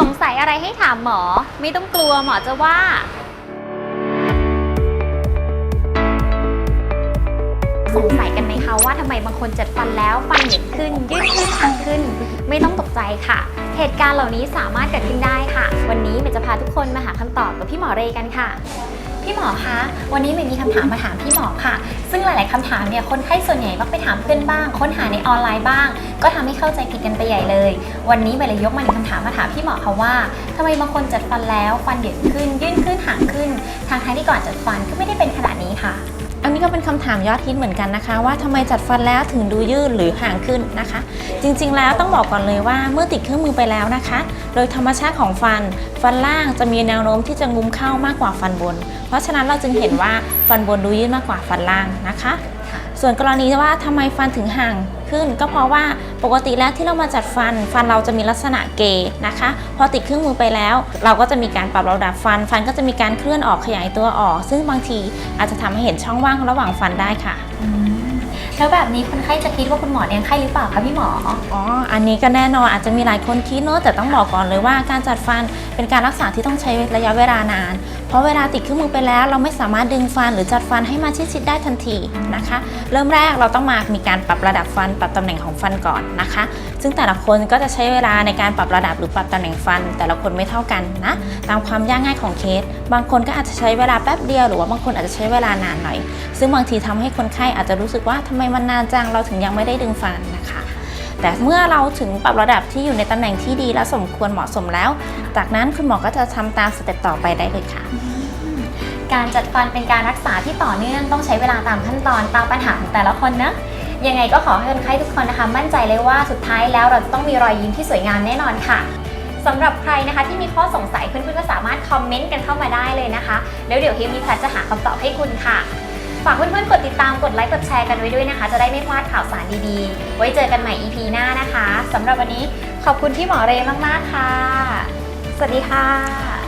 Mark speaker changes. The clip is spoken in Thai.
Speaker 1: สงสัยอะไรให้ถามหมอ ไม่ต้องกลัวหมอจะว่า ว่าทำไมบางคนจัดฟันแล้วฟันเหยินขึ้นยืดขึ้นหักขึ้น ไม่ต้องตกใจค่ะ เหตุการณ์เหล่านี้สามารถเกิดขึ้นได้ค่ะ วันนี้เมย์จะพาทุกคนมาหาคำตอบกับพี่หมอเรกันค่ะพี่หมอคะ วันนี้เมย์มีคำถามมาถามพี่หมอค่ะ ซึ่งหลาย ๆคำถามเนี่ย คนไข้ส่วนใหญ่มักไปถามเพื่อนบ้าง ค้นหาในออนไลน์บ้าง ก็ทำให้เข้าใจผิดกันไปใหญ่เลย วันนี้เมย์เลยยกมาหนึ่งคำถามมาถามพี่หมอค่ะว่าทำไมบางคนจัดฟันแล้วฟันเหยินขึ้น ยื่นขึ้นห่างขึ้น ทางท้ายที่ก่อนจัดฟันก็ไม่ได้เป็นขนาดนี้ค่ะ
Speaker 2: ถามยอดฮิตเหมือนกันนะคะ ว่าทำไมจัดฟันแล้วถึงดูยืดหรือห่างขึ้นนะคะ จริงๆแล้วต้องบอกก่อนเลยว่าเมื่อติดเครื่องมือไปแล้วนะคะ โดยธรรมชาติของฟัน ฟันล่างจะมีแนวโน้มที่จะงุ้มเข้ามากกว่าฟันบน เพราะฉะนั้นเราจึงเห็นว่าฟันบนดูยืดมากกว่าฟันล่างนะคะ ส่วนกรณีว่าทำไมฟันถึงห่างขึ้น ก็เพราะว่าปกติแล้วที่เรามาจัดฟัน ฟันเราจะมีลักษณะเกยนะคะ พอติดเครื่องมือไปแล้ว เราก็จะมีการปรับระดับฟัน ฟันก็จะมีการเคลื่อนออกขยายตัวออก ซึ่งบางทีอาจจะทำให้เห็นช่องว่างระหว่างฟันได้ค่ะ
Speaker 1: แล้วแบบนี้คนไข้จะคิดว่าคุณหมอเลี้ยงไข้หรือเปล่าคะพี่หมอ
Speaker 2: อ๋อ อันนี้ก็แน่นอนอาจจะมีหลายคนคิดเนอะแต่ต้องบอกก่อนเลยว่าการจัดฟันเป็นการรักษาที่ต้องใช้ระยะเวลานาน เพราะเวลาติดเครื่องมือไปแล้วเราไม่สามารถดึงฟันหรือจัดฟันให้มาชิดๆได้ทันทีนะคะ เริ่มแรกเราต้องมามีการปรับระดับฟัน ปรับตำแหน่งของฟันก่อนนะคะ ซึ่งแต่ละคนก็จะใช้เวลาในการปรับระดับหรือปรับตำแหน่งฟัน แต่ละคนไม่เท่ากันนะตามความยากง่ายของเคส บางคนก็อาจจะใช้เวลาแป๊บเดียวหรือว่าบางคนอาจจะใช้เวลานานหน่อย ซึ่งบางทีทำให้คนไข้อาจจะรู้สึกว่าทำไมมันนานจังเราถึงยังไม่ได้ดึงฟันนะคะ แต่เมื่อเราถึงปรับระดับที่อยู่ในตำแหน่งที่ดีและสมควรเหมาะสมแล้ว จากนั้นคุณหมอก็จะทำตามสเต็ปต่อไปได้เลยค่ะ
Speaker 1: การจัดฟันเป็นการรักษาที่ต่อเนื่องต้องใช้เวลาตามขั้นตอนตามปัญหาของแต่ละคนนะยังไงก็ขอให้คนไข้ทุกคนนะคะ มั่นใจเลยว่าสุดท้ายแล้วเราจะต้องมีรอยยิ้มที่สวยงามแน่นอนค่ะสำหรับใครนะคะที่มีข้อสงสัยเพื่อนๆก็สามารถคอมเมนต์กันเข้ามาได้เลยนะคะ แล้วเดี๋ยวเฮมีแพทจะหาคำตอบให้คุณค่ะ ฝากเพื่อนๆกดติดตามกดไลค์กดแชร์กันไว้ด้วยนะคะ จะได้ไม่พลาดข่าวสารดีๆ ไว้เจอกันใหม่ EP หน้านะคะสำหรับวันนี้ขอบคุณที่หมอเรมากๆค่ะ สวัสดีค่ะ